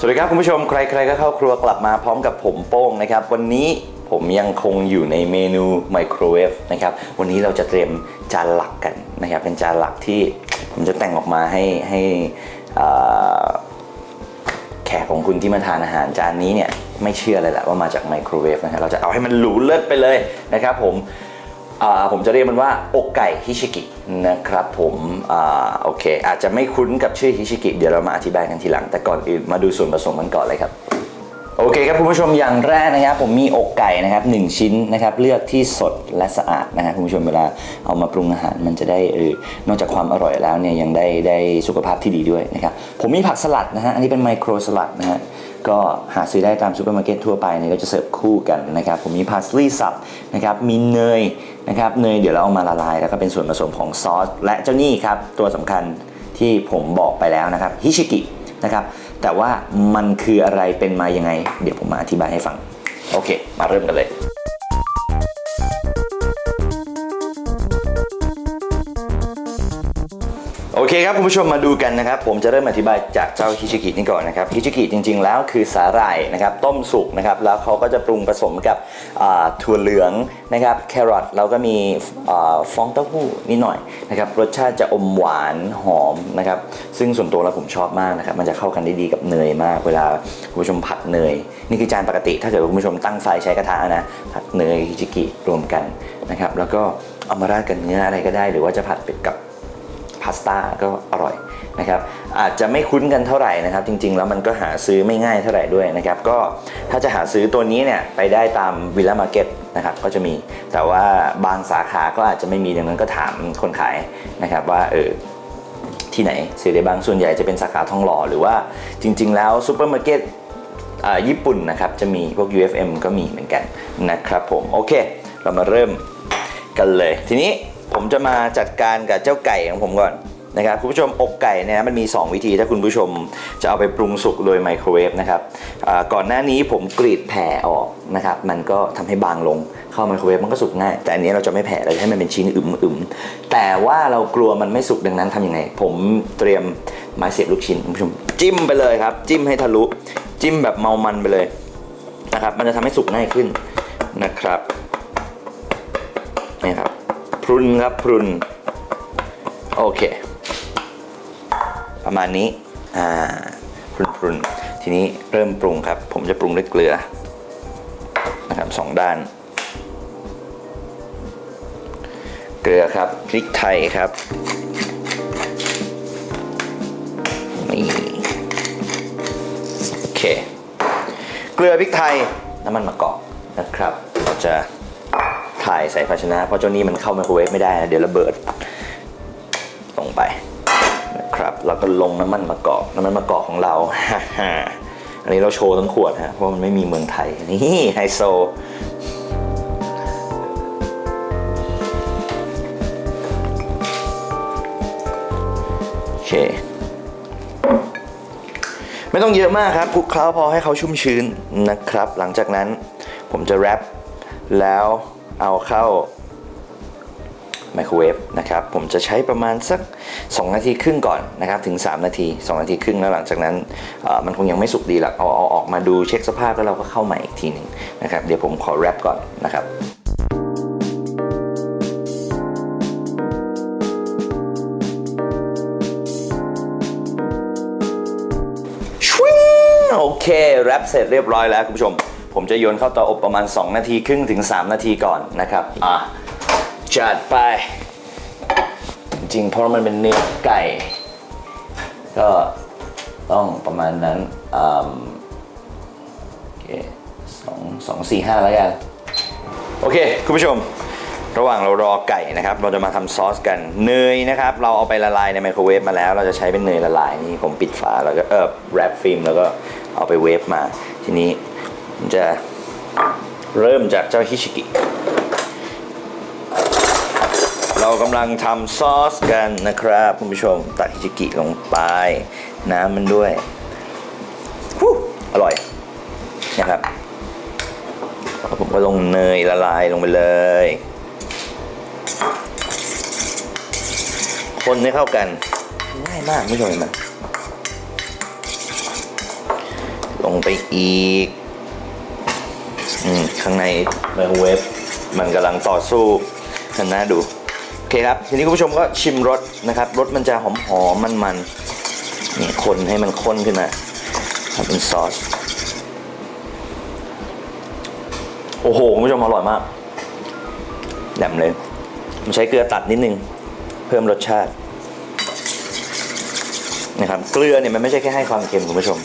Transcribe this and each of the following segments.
สวัสดีครับคุณผู้ชมใครๆก็เข้าครัวกลับมาพร้อมกับผมโป้งนะครับ วันนี้ผมยังคงอยู่ในเมนูไมโครเวฟนะครับ วันนี้เราจะเตรียมจานหลักกันนะครับ เป็นจานหลักที่ผมจะแต่งออกมาให้ให้แขกของคุณที่มาทานอาหารจานนี้เนี่ยไม่เชื่อเลยแหละว่ามาจากไมโครเวฟนะครับเราจะเอาให้มันหรูเลิศไปเลยนะครับผมผมจะเรียกมันว่าอกไก่ฮิชิกิ นะครับผมอ่าโอเค อาจจะไม่คุ้นกับชื่อฮิชิกิเดี๋ยวเรามาอธิบายกันทีหลัง แต่ก่อนอื่นมาดูส่วนผสมกันก่อนเลยครับ โอเคครับคุณผู้ชมอย่างแรกนะครับ ผมมีอกไก่นะครับหนึ่งชิ้นนะครับเลือกที่สดและสะอาดนะครับคุณผู้ชมเวลาเอามาปรุงอาหารมันจะได้เออนอกจากความอร่อยแล้วเนี่ยยังได้ได้สุขภาพที่ดีด้วยนะครับผมมีผักสลัดนะฮะอันนี้เป็นไมโครสลัดนะฮะก็หาซื้อได้ตามซูเปอร์มาร์เก็ตทั่วไปเนี่ยก็จะเสิร์ฟคู่กันนะครับ ผมมีพาสลีย์สับนะครับ มีเนย นะครับเนยเดี๋ยวเราเอามาละลาย แล้วก็เป็นส่วนผสมของซอสและเจ้านี่ครับตัวสำคัญที่ผมบอกไปแล้วนะครับฮิชิกินะครับแต่ว่ามันคืออะไรเป็นมายังไง เดี๋ยวผมมาอธิบายให้ฟัง โอเค มาเริ่มกันเลย เคครับคุณผู้ชมมาดูกันนะครับผมจะเริ่มอธิบายจากเจ้าฮิชิกินี่ก่อนนะครับฮิชิกิจริง ๆ แล้วคือสาหร่ายนะครับต้มสุกนะครับแล้วเขาก็จะปรุงผสมกับถั่วเหลืองนะครับแครอทแล้วก็มีอฟองเต้าหู้นิดหน่อยนะครับรสชาติจะอมหวานหอมนะครับซึ่งส่วนตัวแล้วผมชอบมากนะครับมันจะเข้ากันได้ดีกับเนยมาก เวลาคุณผู้ชมผัดเนย นี่คือจานปกติ ถ้าเกิดคุณผู้ชมตั้งไฟใช้กระทะนะผัดเนยฮิชิกิรวมกันนะครับแล้วก็เอามาราดกับเนื้ออะไรก็ได้ หรือว่าจะผัดกับาสต้าก็อร่อยนะครับอาจจะไม่คุ้นกันเท่าไหร่นะครับ จริงๆ แล้วมันก็หาซื้อไม่ง่ายเท่าไหร่ด้วยนะครับก็ถ้าจะหาซื้อตัวนี้เนี่ยไปได้ตามวิลล่ามาร์เก็ตนะครับก็จะมีแต่ว่าบางสาขาก็อาจจะไม่มีดังนั้นก็ถามคนขายนะครับว่าเออที่ไหนซื้อได้บ้างส่วนใหญ่จะเป็นสาขาทองหล่อหรือว่าจริง ๆ แล้วซูเปอร์มาร์เก็ตอ่าญี่ปุ่นนะครับจะมีพวก UFM ก็มีเหมือนกันนะครับผมโอเค เรามาเริ่มกันเลยทีนี้ ผมจะมาจัดการกับเจ้าไก่ของผมก่อนนะครับคุณผู้ชมอกไก่เนี่ยมันมี 2 วิธีถ้าคุณผู้ชมจะเอาไปปรุงสุกโดยไมโครเวฟนะครับก่อนหน้านี้ผมกรีดแผ่ออกนะครับมันก็ทำให้บางลงเข้าไมโครเวฟมันก็สุกง่าย แต่อันนี้เราจะไม่แผ่เราจะให้มันเป็นชิ้นอึมๆแต่ว่าเรากลัวมันไม่สุกดังนั้นทำยังไง ผมเตรียมไม้เสียบลูกชิ้นคุณผู้ชมจิ้มไปเลยครับ จิ้มให้ทะลุจิ้มแบบเมามันไปเลยนะครับมันจะทำให้สุกง่ายขึ้นนะครับนี่ครับ รุนครับพรุนโอเค ประมาณนี้อ่าพรุนพรุนทีนี้เริ่มปรุงครับ ผมจะปรุงด้วยเกลือนะครับสองด้าน เกลือครับพริกไทยครับนี่โอเค เกลือพริกไทยน้ำมันมะกอกนะครับเราจะ ถ่ายใส่ภาชนะ เพราะเจ้านี้มันเข้าไมโครเวฟไม่ได้นะเดี๋ยวระเบิด ลงไปนะครับแล้วก็ลงน้ำมันมะกอกน้ำมันมะกอกของเรา อันนี้เราโชว์ทั้งขวดฮะเพราะมันไม่มีเมืองไทย นี่ไฮโซโอเคไม่ต้องเยอะมากครับคลุกเคล้าพอให้เขาชุ่มชื้นนะครับ หลังจากนั้นผมจะแรปแล้ว เอาเข้าไมโครเวฟนะครับ ผมจะใช้ประมาณสัก 2 นาทีครึ่งก่อนนะครับถึง 3 นาที 2 นาทีครึ่งแล้วหลังจากนั้นมันคงยังไม่สุกดีหรอกเอาเอาออกมาดูเช็คสภาพแล้วเราก็เข้าใหม่อีกทีหนึ่งนะครับเดี๋ยวผมขอแรปก่อนนะครับโอเคแรปเสร็จเรียบร้อยแล้วคุณผู้ชม ผมจะโยนเข้าเตาอบประมาณ 2 นาทีครึ่งถึง 3 นาทีก่อนนะครับอะจัดไป จริงเพราะมันเป็นเนื้อไก่ ก็ต้องประมาณนั้นอืมโอเคสองสองสี่ห้าแล้วกัน โอเค คุณผู้ชม ระหว่างเรารอไก่นะครับ เราจะมาทำซอสกันเนยนะครับ เราเอาไปละลายในไมโครเวฟมาแล้ว เราจะใช้เป็นเนยละลายนี่ผมปิดฝาแล้วก็เออแรปฟิล์มแล้วก็เอาไปเวฟมาทีนี้ จะเริ่มจากเจ้าฮิชิกิ เรากำลังทำซอสกันนะครับคุณผู้ชมตักฮิจิกิลงไป น้ำมันด้วยอร่อยนะครับผมก็ลงเนยละลายลงไปเลย คนให้เข้ากันง่ายมากไม่ชมเห็นไหมงไปอีก อืมข้างในไมโครเวฟมันกำลังต่อสู้กันน่าดูโอเคครับทีนี้คุณผู้ชมก็ชิมรสนะครับรสมันจะหอมหอมมันมันๆนี่คนให้มันข้นขึ้นมาทำเป็นซอสโอ้โหคุณผู้ชมอร่อยมากแหลมเลยผมใช้เกลือตัดนิดนึง เพิ่มรสชาตินะครับเกลือเนี่ยมันไม่ใช่แค่ให้ความเค็มคุณผู้ชม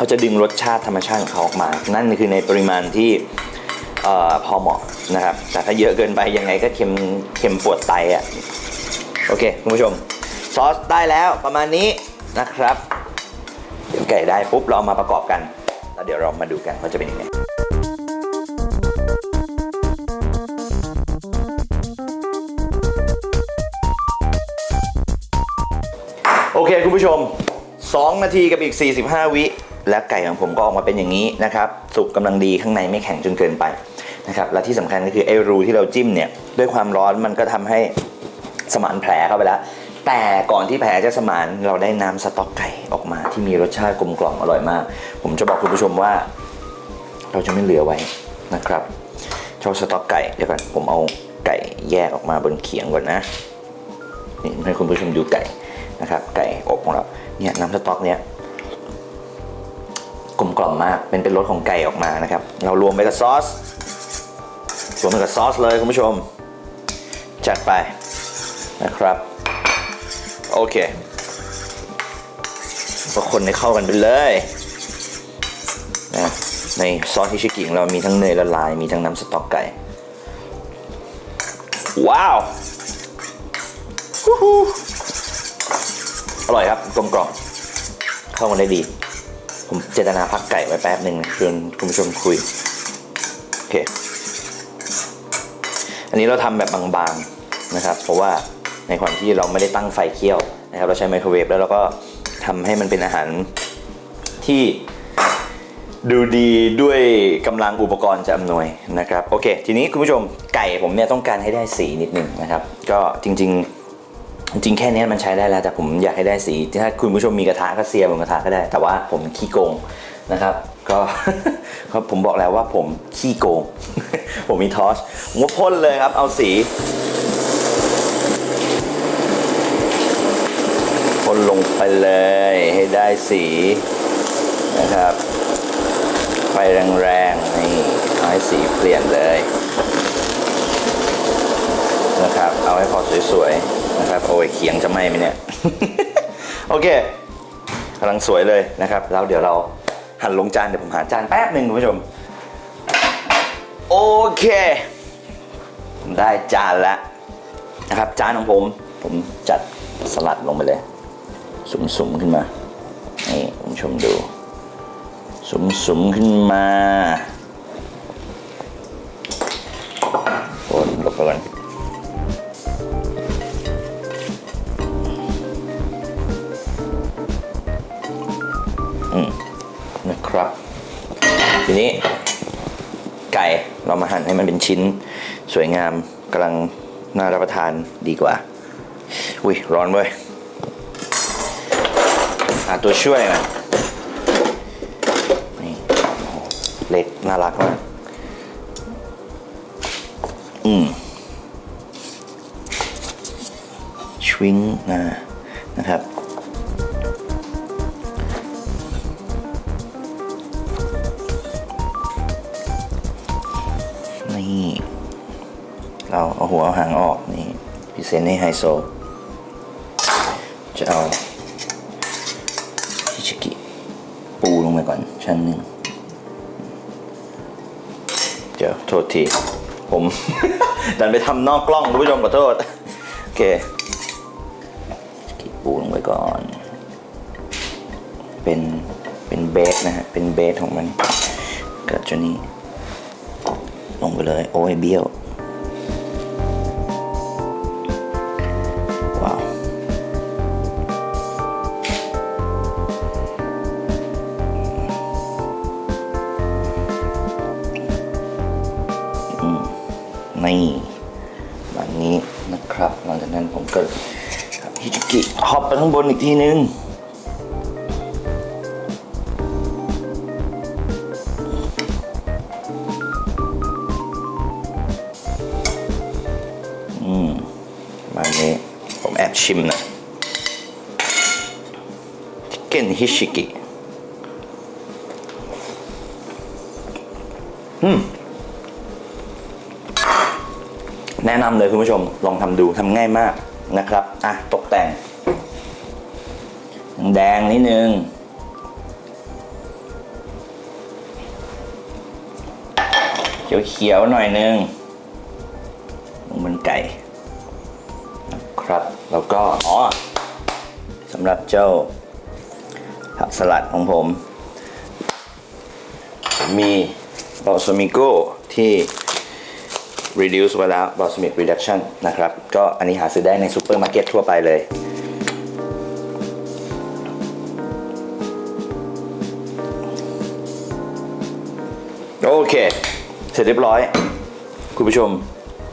เขาจะดึงรสชาติธรรมชาติของเขาออกมา นั่นคือในปริมาณที่เอ่อพอเหมาะนะครับ แต่ถ้าเยอะเกินไปยังไงก็เค็มเค็มปวดไตอะ่ะ โอเคคุณผู้ชม ซอสได้แล้วประมาณนี้นะครับ เดี๋ยวไก่ได้ปุ๊บเราเอามาประกอบกัน แล้วเดี๋ยวเรามาดูกันว่าจะเป็นยังไงโอเคคุณผู้ชม 2 นาทีกับอีก 45 วิ และไก่ของผมก็ออกมาเป็นอย่างนี้นะครับ สุกกำลังดีข้างในไม่แข็งจนเกินไปนะครับ และที่สำคัญก็คือไอ้รูที่เราจิ้มเนี่ยด้วยความร้อนมันก็ทำให้สมานแผลเข้าไปแล้วแต่ก่อนที่แผลจะสมานเราได้น้ำสต๊อกไก่ออกมาที่มีรสชาติกลมกล่อมอร่อยมาก ผมจะบอกคุณผู้ชมว่า เราจะไม่เหลือไว้นะครับเจ้าสต๊อกไก่เดี๋ยวก่อนผมเอาไก่แยกออกมาบนเขียงก่อนนะนี่ให้คุณผู้ชมดูไก่นะครับ ไก่อบของเราเนี่ยน้ำสต๊อกเนี่ย กลมกล่อมมากเป็นเป็นรสของไก่ออกมานะครับ เรารวมไปกับซอสรวมไปกับซอสเลยคุณผู้ชม จัดไปนะครับ โอเคก็คนให้เข้ากันไปเลยนะในซอสฮิชิกิของเรามีทั้งเนยละลาย มีทั้งน้ำสต๊อกไก่ ว้าวอร่อยครับกลมกล่อมเข้ากันได้ดี ผมเจตนาพักไก่ไว้แป๊บหนึ่งชวนคุณผู้ชมคุย โอเค อันนี้เราทำแบบบางๆนะครับ เพราะว่าในความที่เราไม่ได้ตั้งไฟเคี่ยวนะครับ เราใช้ไมโครเวฟแล้วเราก็ทำให้มันเป็นอาหารที่ดูดีด้วยกำลังอุปกรณ์จะอำนวยนะครับ โอเค ทีนี้คุณผู้ชมไก่ผมเนี่ยต้องการให้ได้สีนิดหนึ่งนะครับ ก็จริง ๆ จริงแค่นี้มันใช้ได้แล้วแต่ผมอยากให้ได้สี ถ้าคุณผู้ชมมีกระทะก็เสียบนกระทะก็ได้ แต่ว่าผมขี้โกงนะครับ ก็ก็ผมบอกแล้วว่าผมขี้โกง ผมมีทอสผมพ่นเลยครับ เอาสีพ่นลงไปเลยให้ได้สีนะครับไฟแรงๆนี่เอาให้สีเปลี่ยนเลยนะครับ เอาให้พอสวยๆ นะครับโอ้ยเขียงจะไหม้ไหมเนี่ย โอเคกำลังสวยเลยนะครับ แล้วเดี๋ยวเราหั่นลงจานเดี๋ยวผมหาจานแป๊บหนึ่งคุณผู้ชม โอเค ได้จานแล้วนะครับ จานของผม ผมจัดสลัดลงไปเลย สุ่มๆขึ้นมา นี่คุณผู้ชมดู สุ่มๆขึ้นมาโอนลงไปก่อน นะครับ ทีนี้ไก่เรามาหั่นให้มันเป็นชิ้น สวยงามกำลังน่ารับประทานดีกว่า อุ้ยร้อนเว้ยหาตัวช่วยมานี่โอ้โหเล็กน่ารักมากอืมชวิงนะนะครับ เราเอาหัวเอาหางออกนี่พิเศษให้ไฮโซ จะเอาฮิชิกิปูลงไปก่อนชั้นหนึ่งเดี๋ยวโทษที ผม ดันไปทำนอกกล้องคุณผู้ชมขอโทษ โอเคฮิชิกิปูลงไปก่อน เป็น เป็นเบสนะฮะ เป็นเบสของมันกับจนี้ลงไปเลย โอ้ยเบี้ยว นี่แนี้นะครับหลังจากนั้นผมก็ฮิจิกิฮอปไปข้างบนอีกทีนึงมานี้ผมแอบชิมนะเก้นฮิชิกิอืม แนะนำเลยคุณผู้ชมลองทำดูทำง่ายมากนะครับอะตกแต่ง แดงนิดนึงเขียวๆหน่อยนึงมันไก่นะครับแล้วก็อ๋อสำหรับเจ้าผักสลัดของผม มีบอสมิโกที่ reduce ไว้แล้ว balsamic reduction นะครับ ก็อันนี้หาซื้อได้ในซูเปอร์มาร์เก็ตทั่วไปเลย โอเค เสร็จเรียบร้อย คุณผู้ชม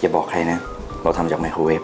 อย่าบอกใครนะ เราทำจากไมโครเวฟ